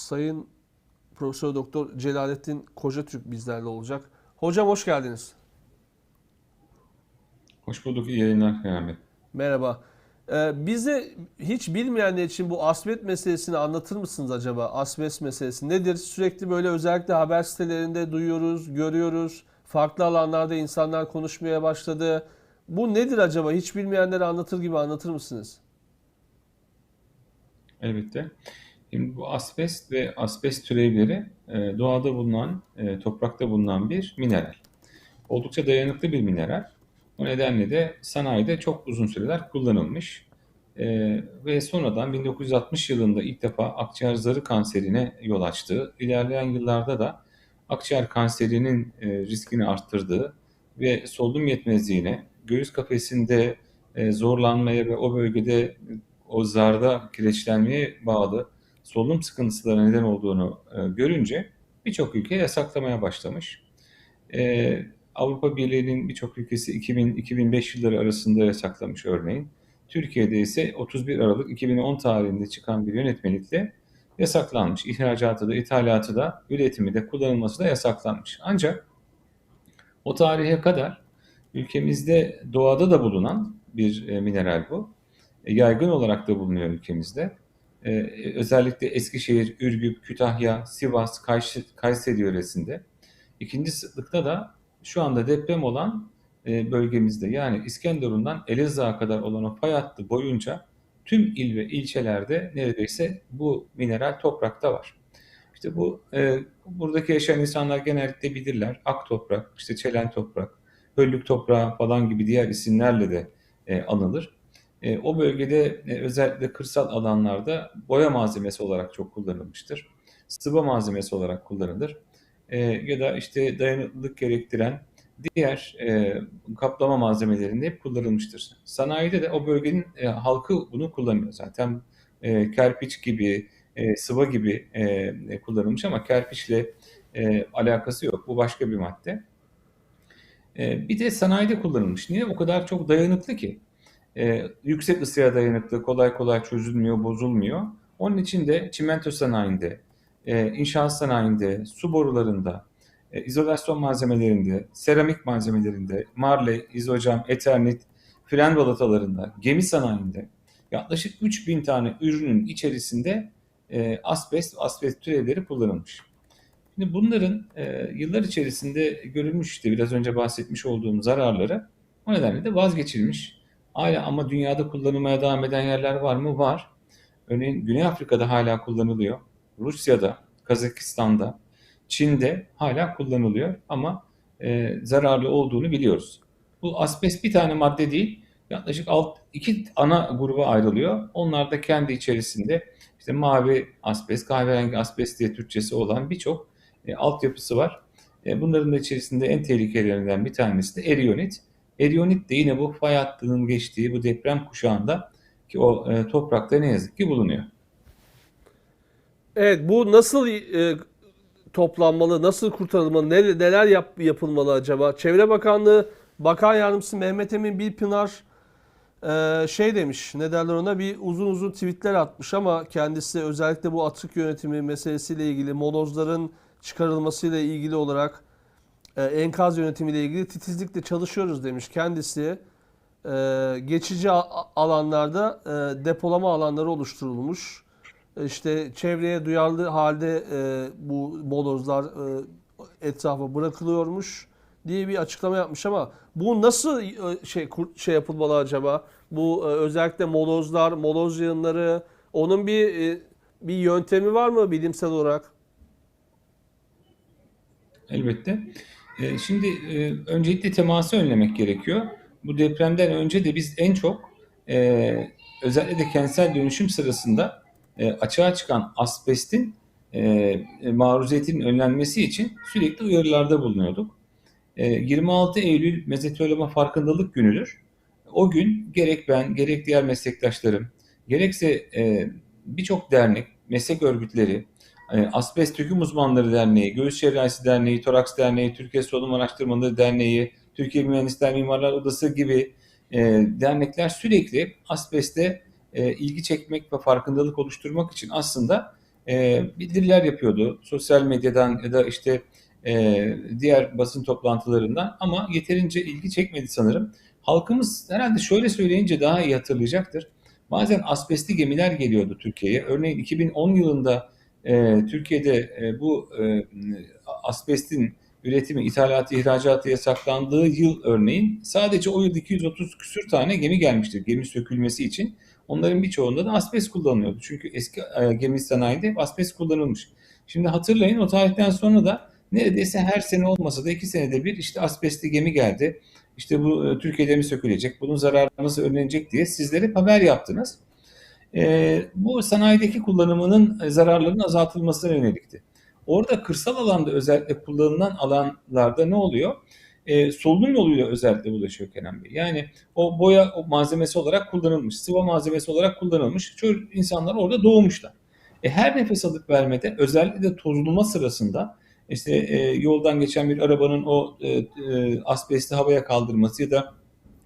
Sayın Profesör Doktor Celalettin Kocatürk bizlerle olacak. Hocam hoş geldiniz. Hoş bulduk, iyi yayınlar Ahmet. Merhaba. Ee, bize hiç bilmeyenler için bu asbest meselesini anlatır mısınız acaba? Asbest meselesi nedir? Sürekli böyle özellikle haber sitelerinde duyuyoruz, görüyoruz. Farklı alanlarda insanlar konuşmaya başladı. Bu nedir acaba? Hiç bilmeyenlere anlatır gibi anlatır mısınız? Elbette. Şimdi bu asbest ve asbest türevleri e, doğada bulunan, e, toprakta bulunan bir mineral. Oldukça dayanıklı bir mineral. O nedenle de sanayide çok uzun süreler kullanılmış. E, ve sonradan 1960 yılında ilk defa akciğer zarı kanserine yol açtığı, ilerleyen yıllarda da akciğer kanserinin riskini arttırdığı ve solunum yetmezliğine, göğüs kafesinde zorlanmaya ve o bölgede o zarda kireçlenmeye bağlı solunum sıkıntılarına neden olduğunu e, görünce birçok ülke yasaklamaya başlamış. E, Avrupa Birliği'nin birçok ülkesi 2000-2005 yılları arasında yasaklamış örneğin. Türkiye'de ise 31 Aralık 2010 tarihinde çıkan bir yönetmelikle yasaklanmış. İhracatı da, ithalatı da, üretimi de, kullanılması da yasaklanmış. Ancak o tarihe kadar ülkemizde doğada da bulunan bir e, mineral bu. E, yaygın olarak da bulunuyor ülkemizde. E, özellikle Eskişehir, Ürgüp, Kütahya, Sivas, Kayseri yöresinde. İkinci sıklıkta da şu anda deprem olan e, bölgemizde yani İskenderun'dan Elazığ'a kadar olan o fay hattı boyunca tüm il ve ilçelerde neredeyse bu mineral toprakta var. İşte bu e, buradaki yaşayan insanlar genellikle bilirler. Ak toprak, işte çelen toprak, höllük toprağı falan gibi diğer isimlerle de e, anılır. E, o bölgede e, özellikle kırsal alanlarda boya malzemesi olarak çok kullanılmıştır. Sıva malzemesi olarak kullanılır. E, ya da işte dayanıklılık gerektiren diğer e, kaplama malzemelerinde hep kullanılmıştır. Sanayide de o bölgenin e, halkı bunu kullanıyor zaten. E, kerpiç gibi, e, sıva gibi e, kullanılmış ama kerpiçle e, alakası yok. Bu başka bir madde. E, bir de sanayide kullanılmış. Niye? O kadar çok dayanıklı ki. E, yüksek ısıya dayanıklı, kolay kolay çözülmüyor, bozulmuyor. Onun için de çimento sanayinde, e, inşaat sanayinde, su borularında, e, izolasyon malzemelerinde, seramik malzemelerinde, marley, izocam, eternit, fren balatalarında, gemi sanayinde yaklaşık 3000 tane ürünün içerisinde e, asbest, asbest türevleri kullanılmış. Şimdi bunların e, yıllar içerisinde görülmüş işte biraz önce bahsetmiş olduğum zararları o nedenle de vazgeçilmiş. Hala ama dünyada kullanılmaya devam eden yerler var mı? Var. Örneğin Güney Afrika'da hala kullanılıyor. Rusya'da, Kazakistan'da, Çin'de hala kullanılıyor ama e, zararlı olduğunu biliyoruz. Bu asbest bir tane madde değil, yaklaşık alt, iki ana gruba ayrılıyor. Onlar da kendi içerisinde işte mavi asbest, kahverengi asbest diye Türkçesi olan birçok e, altyapısı var. E, bunların da içerisinde en tehlikelilerinden bir tanesi de eriyonit. Eriyonit de yine bu fay hattının geçtiği bu deprem kuşağında ki o e, toprakta ne yazık ki bulunuyor. Evet bu nasıl e, toplanmalı, nasıl kurtarılmalı, ne- neler yap, yapılmalı acaba? Çevre Bakanlığı Bakan Yardımcısı Mehmet Emin Bilpınar e, şey demiş, ne derler ona bir uzun uzun tweetler atmış ama kendisi özellikle bu atık yönetimi meselesiyle ilgili, molozların çıkarılmasıyla ilgili olarak e, enkaz yönetimiyle ilgili titizlikle çalışıyoruz demiş kendisi. E, geçici alanlarda e, depolama alanları oluşturulmuş. İşte çevreye duyarlı halde bu molozlar etrafa bırakılıyormuş diye bir açıklama yapmış ama bu nasıl şey şey yapılmalı acaba? Bu özellikle molozlar, moloz yığınları onun bir bir yöntemi var mı bilimsel olarak? Elbette. E, şimdi e, öncelikle teması önlemek gerekiyor. Bu depremden önce de biz en çok e, özellikle de kentsel dönüşüm sırasında e, açığa çıkan asbestin maruziyetinin önlenmesi için sürekli uyarılarda bulunuyorduk. E, 26 Eylül Mezeteoroloji Farkındalık Günü'dür. O gün gerek ben, gerek diğer meslektaşlarım, gerekse birçok dernek, meslek örgütleri, Asbest Hüküm Uzmanları Derneği, Göğüs Cerrahisi Derneği, Toraks Derneği, Türkiye Solunum Araştırmaları Derneği, Türkiye Mühendisler Mimarlar Odası gibi e, dernekler sürekli asbeste e, ilgi çekmek ve farkındalık oluşturmak için aslında e, bildiriler yapıyordu. Sosyal medyadan ya da işte e, diğer basın toplantılarından ama yeterince ilgi çekmedi sanırım. Halkımız herhalde şöyle söyleyince daha iyi hatırlayacaktır. Bazen asbestli gemiler geliyordu Türkiye'ye. Örneğin 2010 yılında e, Türkiye'de e, bu e, asbestin üretimi, ithalatı, ihracatı yasaklandığı yıl örneğin sadece o yıl 230 küsür tane gemi gelmiştir gemi sökülmesi için. Onların birçoğunda da asbest kullanılıyordu. Çünkü eski e, gemi sanayide hep asbest kullanılmış. Şimdi hatırlayın o tarihten sonra da neredeyse her sene olmasa da iki senede bir işte asbestli gemi geldi. İşte bu e, Türkiye'de mi sökülecek, bunun zararı nasıl önlenecek diye sizlere haber yaptınız. E, bu sanayideki kullanımının e, zararlarının azaltılmasına yönelikti. Orada kırsal alanda özellikle kullanılan alanlarda ne oluyor? E, solunum yoluyla özellikle bulaşıyor Kenan Bey. Yani o boya o malzemesi olarak kullanılmış, sıva malzemesi olarak kullanılmış. Çocuk insanlar orada doğmuşlar. E, her nefes alıp vermede özellikle de tozluma sırasında işte e, yoldan geçen bir arabanın o e, e, asbesti havaya kaldırması ya da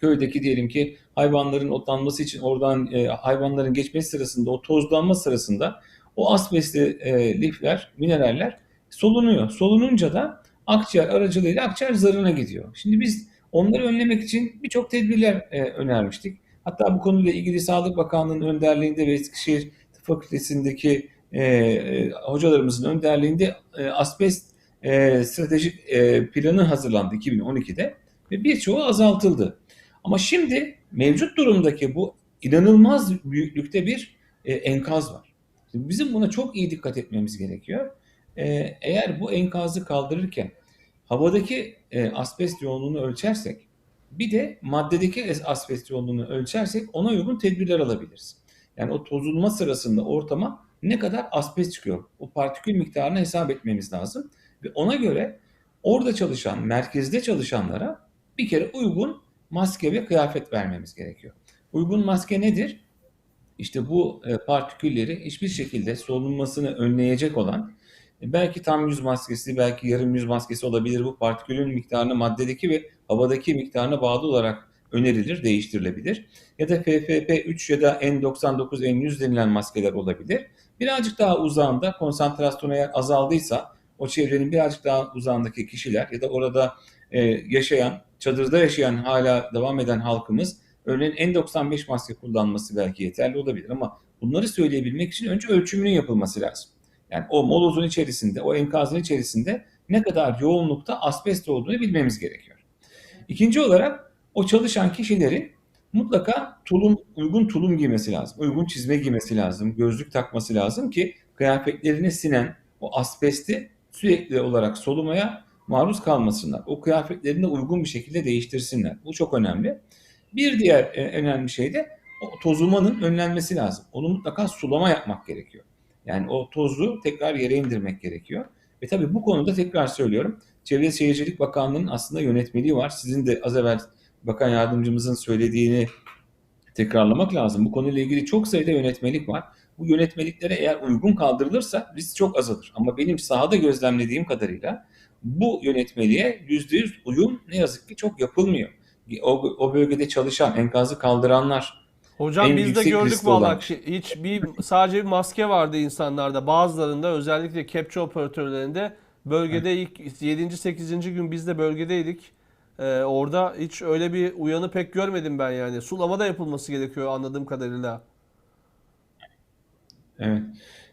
köydeki diyelim ki hayvanların otlanması için oradan e, hayvanların geçmesi sırasında o tozlanma sırasında o asbestli e, lifler, mineraller solunuyor. Solununca da akciğer aracılığıyla akciğer zarına gidiyor. Şimdi biz onları önlemek için birçok tedbirler e, önermiştik. Hatta bu konuyla ilgili Sağlık Bakanlığı'nın önderliğinde ve Eskişehir Tıp Fakültesi'ndeki e, e, hocalarımızın önderliğinde e, asbest e, stratejik e, planı hazırlandı 2012'de ve birçoğu azaltıldı. Ama şimdi mevcut durumdaki bu inanılmaz büyüklükte bir e, enkaz var. Şimdi bizim buna çok iyi dikkat etmemiz gerekiyor. E, eğer bu enkazı kaldırırken havadaki e, asbest yoğunluğunu ölçersek bir de maddedeki asbest yoğunluğunu ölçersek ona uygun tedbirler alabiliriz. Yani o tozulma sırasında ortama ne kadar asbest çıkıyor? O partikül miktarını hesap etmemiz lazım. Ve ona göre orada çalışan, merkezde çalışanlara bir kere uygun maske ve kıyafet vermemiz gerekiyor. Uygun maske nedir? İşte bu e, partikülleri hiçbir şekilde solunmasını önleyecek olan e, belki tam yüz maskesi, belki yarım yüz maskesi olabilir. Bu partikülün miktarını maddedeki ve havadaki miktarına bağlı olarak önerilir, değiştirilebilir. Ya da FFP3 ya da N99, N100 denilen maskeler olabilir. Birazcık daha uzağında konsantrasyon eğer azaldıysa o çevrenin birazcık daha uzağındaki kişiler ya da orada e, yaşayan, çadırda yaşayan hala devam eden halkımız örneğin N95 maske kullanması belki yeterli olabilir ama bunları söyleyebilmek için önce ölçümünün yapılması lazım. Yani o molozun içerisinde, o enkazın içerisinde ne kadar yoğunlukta asbest olduğunu bilmemiz gerekiyor. İkinci olarak o çalışan kişilerin mutlaka tulum, uygun tulum giymesi lazım. Uygun çizme giymesi lazım, gözlük takması lazım ki kıyafetlerine sinen o asbesti sürekli olarak solumaya maruz kalmasınlar. O kıyafetlerini de uygun bir şekilde değiştirsinler. Bu çok önemli. Bir diğer e, önemli şey de o tozulmanın önlenmesi lazım. Onu mutlaka sulama yapmak gerekiyor. Yani o tozu tekrar yere indirmek gerekiyor. Ve tabii bu konuda tekrar söylüyorum. Çevre Şehircilik Bakanlığı'nın aslında yönetmeliği var. Sizin de az evvel bakan yardımcımızın söylediğini tekrarlamak lazım. Bu konuyla ilgili çok sayıda yönetmelik var. Bu yönetmeliklere eğer uygun kaldırılırsa risk çok azalır. Ama benim sahada gözlemlediğim kadarıyla bu yönetmeliğe %100 uyum ne yazık ki çok yapılmıyor. O, o bölgede çalışan, enkazı kaldıranlar, Hocam En biz de gördük vallahi ki hiç bir sadece bir maske vardı insanlarda. Bazılarında özellikle kepçe operatörlerinde bölgede ilk 7. 8. gün biz de bölgedeydik. Ee, orada hiç öyle bir uyanı pek görmedim ben yani. Sulama da yapılması gerekiyor anladığım kadarıyla. Evet.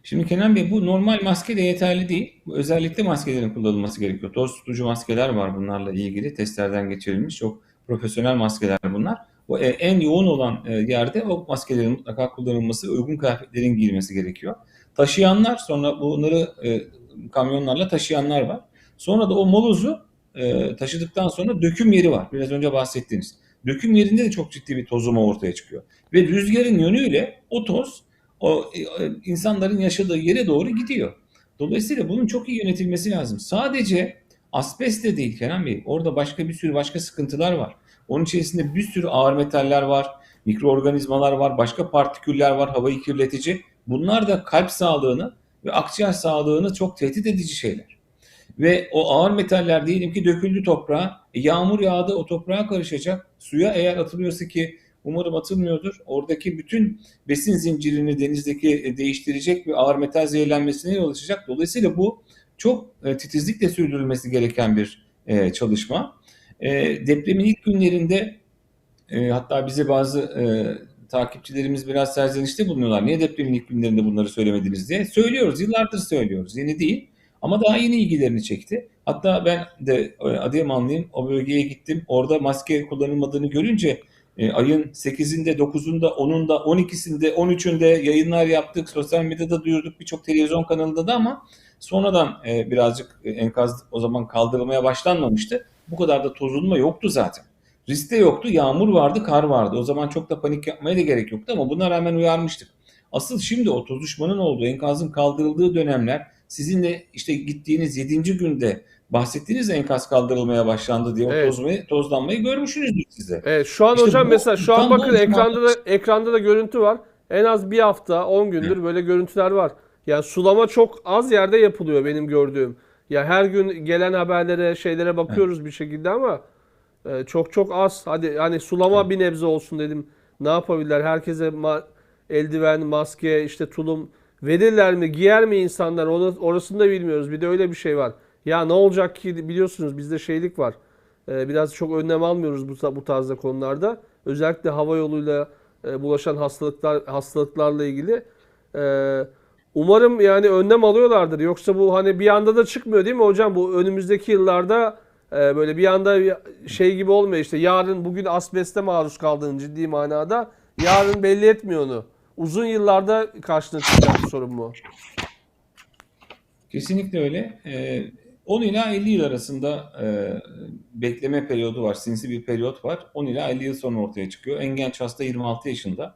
Şimdi Kenan Bey bu normal maske de yeterli değil. Özellikle maskelerin kullanılması gerekiyor. Toz tutucu maskeler var bunlarla ilgili testlerden geçirilmiş. Çok profesyonel maskeler bunlar. O e, en yoğun olan e, yerde o maskelerin mutlaka kullanılması, uygun kıyafetlerin giyilmesi gerekiyor. Taşıyanlar sonra bunları e, kamyonlarla taşıyanlar var. Sonra da o molozu taşıdıktan sonra döküm yeri var. Biraz önce bahsettiğiniz. Döküm yerinde de çok ciddi bir tozuma ortaya çıkıyor. Ve rüzgarın yönüyle o toz o e, insanların yaşadığı yere doğru gidiyor. Dolayısıyla bunun çok iyi yönetilmesi lazım. Sadece asbest de değil Kenan Bey. Orada başka bir sürü başka sıkıntılar var. Onun içerisinde bir sürü ağır metaller var, mikroorganizmalar var, başka partiküller var, havayı kirletici. Bunlar da kalp sağlığını ve akciğer sağlığını çok tehdit edici şeyler. Ve o ağır metaller diyelim ki döküldü toprağa, e, yağmur yağdı o toprağa karışacak. Suya eğer atılıyorsa ki Umarım atılmıyordur. Oradaki bütün besin zincirini denizdeki e, değiştirecek ve ağır metal zehirlenmesine yol açacak. Dolayısıyla bu çok e, titizlikle sürdürülmesi gereken bir e, çalışma. Depremin ilk günlerinde hatta bize bazı takipçilerimiz biraz serzenişte bulunuyorlar. Niye depremin ilk günlerinde bunları söylemediniz diye. Söylüyoruz, yıllardır söylüyoruz. Yeni değil. Ama daha yeni ilgilerini çekti. Hatta ben de Adıyamanlıyım. O bölgeye gittim. Orada maske kullanılmadığını görünce e, ayın 8'inde, 9'unda, 10'unda, 12'sinde, 13'ünde yayınlar yaptık. Sosyal medyada duyurduk birçok televizyon kanalında da ama sonradan e, birazcık e, enkaz o zaman kaldırılmaya başlanmamıştı. Bu kadar da tozulma yoktu zaten. Risk de yoktu. Yağmur vardı, kar vardı. O zaman çok da panik yapmaya da gerek yoktu ama buna rağmen uyarmıştık. Asıl şimdi o tozuşmanın olduğu, enkazın kaldırıldığı dönemler sizin de işte gittiğiniz 7. günde bahsettiğiniz enkaz kaldırılmaya başlandı diye o Evet. tozmayı, tozlanmayı görmüşsünüzdür size. Evet şu an İşte hocam bu- mesela şu an bakın ekranda da ekranda da görüntü var. En az bir hafta 10 gündür böyle görüntüler var. Yani sulama çok az yerde yapılıyor benim gördüğüm. Ya her gün gelen haberlere, şeylere bakıyoruz bir şekilde ama e, çok çok az. Hadi hani sulama bir nebze olsun dedim. Ne yapabilirler? Herkese ma- eldiven, maske, işte tulum verirler mi? Giyer mi insanlar? Onu, orasını da bilmiyoruz. Bir de öyle bir şey var. Ya ne olacak ki biliyorsunuz bizde şeylik var. Ee, biraz çok önlem almıyoruz bu, bu tarzda konularda. Özellikle hava yoluyla e, bulaşan hastalıklar hastalıklarla ilgili. Ee, umarım yani önlem alıyorlardır. Yoksa bu hani bir anda da çıkmıyor değil mi hocam? Bu önümüzdeki yıllarda e, böyle bir anda şey gibi olmuyor işte. Yarın bugün asbeste maruz kaldığın ciddi manada. Yarın belli etmiyor onu. Uzun yıllarda karşına çıkacak bir sorun bu. Kesinlikle öyle. Ee, 10 ila 50 yıl arasında e, bekleme periyodu var. Sinsi bir periyot var. 10 ila 50 yıl sonra ortaya çıkıyor. En genç hasta 26 yaşında.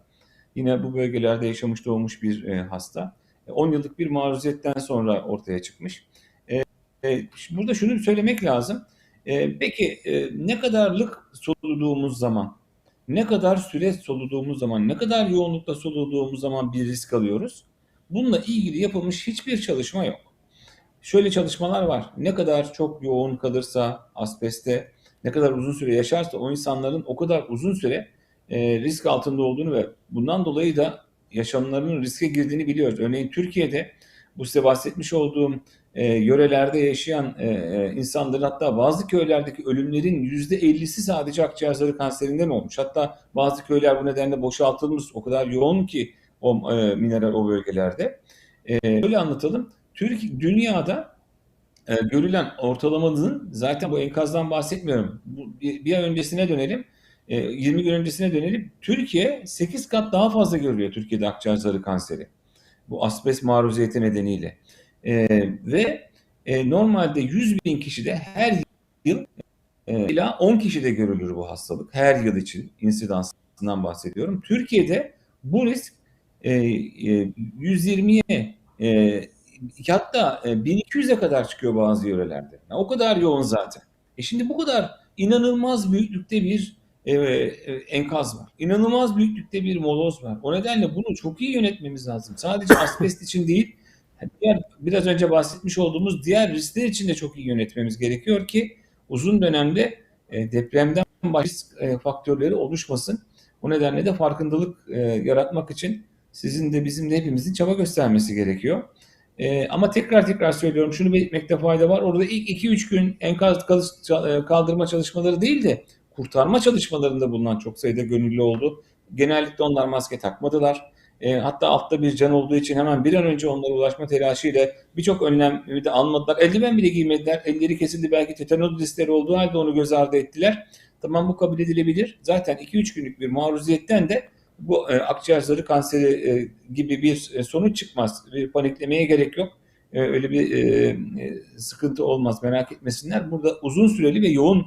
Yine bu bölgelerde yaşamış doğmuş bir e, hasta. E, 10 yıllık bir maruziyetten sonra ortaya çıkmış. E, e, burada şunu söylemek lazım. E, peki e, ne kadarlık soluduğumuz zaman, ne kadar süre soluduğumuz zaman, ne kadar yoğunlukla soluduğumuz zaman bir risk alıyoruz? Bununla ilgili yapılmış hiçbir çalışma yok. Şöyle çalışmalar var. Ne kadar çok yoğun kalırsa asbeste, ne kadar uzun süre yaşarsa o insanların o kadar uzun süre e, risk altında olduğunu ve bundan dolayı da yaşamlarının riske girdiğini biliyoruz. Örneğin Türkiye'de bu size bahsetmiş olduğum e, yörelerde yaşayan e, e, insanların hatta bazı köylerdeki ölümlerin %50'si sadece akciğer kanserinden olmuş. Hatta bazı köyler bu nedenle boşaltılmış. O kadar yoğun ki o e, mineral o bölgelerde. E, öyle anlatalım. Türkiye dünyada e, görülen ortalamanın zaten bu enkazdan bahsetmiyorum. Bu, bir, bir öncesine dönelim. E, 20 gün öncesine dönelim. Türkiye 8 kat daha fazla görülüyor Türkiye'de akciğer kanseri. Bu asbest maruziyeti nedeniyle. E, ve e, normalde 100 bin kişide her yıl e, ila 10 kişide görülür bu hastalık. Her yıl için insidansından bahsediyorum. Türkiye'de bu risk e, e, 120'ye e, hatta e, 1200'e kadar çıkıyor bazı yörelerde. Yani o kadar yoğun zaten. E şimdi bu kadar inanılmaz büyüklükte bir e, e, enkaz var. İnanılmaz büyüklükte bir moloz var. O nedenle bunu çok iyi yönetmemiz lazım. Sadece asbest için değil, diğer biraz önce bahsetmiş olduğumuz diğer riskler için de çok iyi yönetmemiz gerekiyor ki uzun dönemde e, depremden risk e, faktörleri oluşmasın. O nedenle de farkındalık e, yaratmak için sizin de bizim de hepimizin çaba göstermesi gerekiyor. E, ama tekrar tekrar söylüyorum şunu belirtmekte fayda var. Orada ilk 2-3 gün enkaz e, kaldırma çalışmaları değil de kurtarma çalışmalarında bulunan çok sayıda gönüllü oldu. Genellikle onlar maske takmadılar. E, hatta altta bir can olduğu için hemen bir an önce onlara ulaşma telaşıyla birçok önlemi de almadılar. Eldiven bile giymediler. Elleri kesildi belki tetanoz riskleri olduğu halde onu göz ardı ettiler. Tamam bu kabul edilebilir. Zaten 2-3 günlük bir maruziyetten de bu e, akciğer kanseri e, gibi bir e, sonuç çıkmaz. Bir paniklemeye gerek yok. E, öyle bir e, e, sıkıntı olmaz merak etmesinler. Burada uzun süreli ve yoğun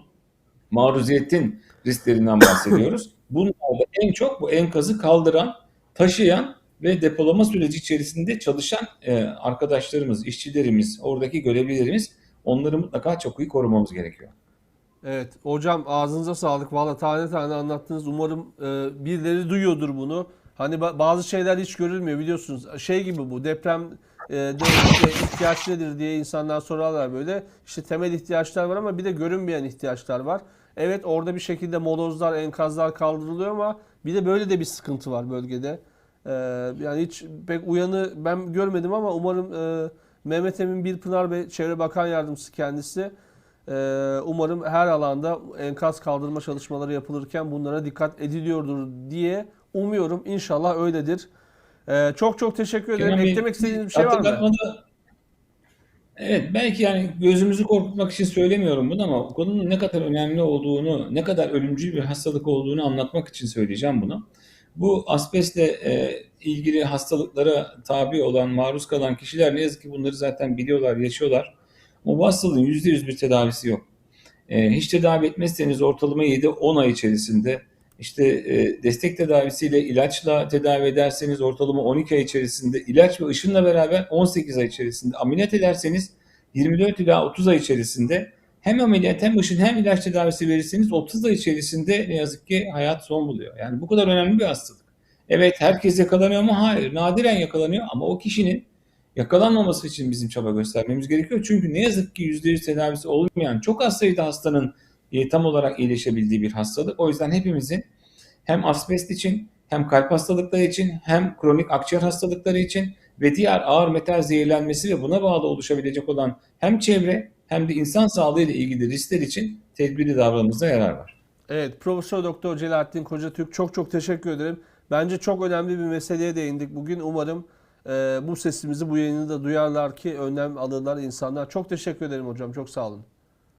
maruziyetin risklerinden bahsediyoruz. Bunlarda en çok bu enkazı kaldıran, taşıyan ve depolama süreci içerisinde çalışan e, arkadaşlarımız, işçilerimiz, oradaki görevlilerimiz onları mutlaka çok iyi korumamız gerekiyor. Evet hocam ağzınıza sağlık. Valla tane tane anlattınız. Umarım e, birileri duyuyordur bunu. Hani ba- bazı şeyler hiç görülmüyor biliyorsunuz. Şey gibi bu deprem e, de işte ihtiyaç nedir diye insanlar sorarlar böyle. İşte temel ihtiyaçlar var ama bir de görünmeyen ihtiyaçlar var. Evet orada bir şekilde molozlar, enkazlar kaldırılıyor ama bir de böyle de bir sıkıntı var bölgede. Ee, yani hiç pek uyanı ben görmedim ama umarım e, Mehmet Emin Bilpınar ve Çevre Bakan Yardımcısı kendisi e, umarım her alanda enkaz kaldırma çalışmaları yapılırken bunlara dikkat ediliyordur diye umuyorum. İnşallah öyledir. Ee, çok çok teşekkür ederim. Kenan Eklemek istediğiniz bir şey var mı? Evet belki yani gözümüzü korkutmak için söylemiyorum bunu ama konunun ne kadar önemli olduğunu, ne kadar ölümcül bir hastalık olduğunu anlatmak için söyleyeceğim bunu. Bu asbestle e, ilgili hastalıklara tabi olan, maruz kalan kişiler ne yazık ki bunları zaten biliyorlar, yaşıyorlar. Ama bu hastalığın %100 bir tedavisi yok. E, hiç tedavi etmezseniz ortalama 7-10 ay içerisinde işte e, destek tedavisiyle ilaçla tedavi ederseniz ortalama 12 ay içerisinde ilaç ve ışınla beraber 18 ay içerisinde ameliyat ederseniz 24 ila 30 ay içerisinde hem ameliyat hem ışın hem ilaç tedavisi verirseniz 30 ay içerisinde ne yazık ki hayat son buluyor. Yani bu kadar önemli bir hastalık. Evet herkes yakalanıyor mu? Hayır. Nadiren yakalanıyor ama o kişinin yakalanmaması için bizim çaba göstermemiz gerekiyor. Çünkü ne yazık ki %100 tedavisi olmayan çok az sayıda hastanın e, tam olarak iyileşebildiği bir hastalık. O yüzden hepimizin hem asbest için hem kalp hastalıkları için hem kronik akciğer hastalıkları için ve diğer ağır metal zehirlenmesi ve buna bağlı oluşabilecek olan hem çevre hem de insan sağlığı ile ilgili riskler için tedbirli davranmamızda yarar var. Evet, Profesör Doktor Celalettin Kocatürk çok çok teşekkür ederim. Bence çok önemli bir meseleye değindik bugün. Umarım bu sesimizi, bu yayını da duyarlar ki önlem alırlar insanlar. Çok teşekkür ederim hocam. Çok sağ olun.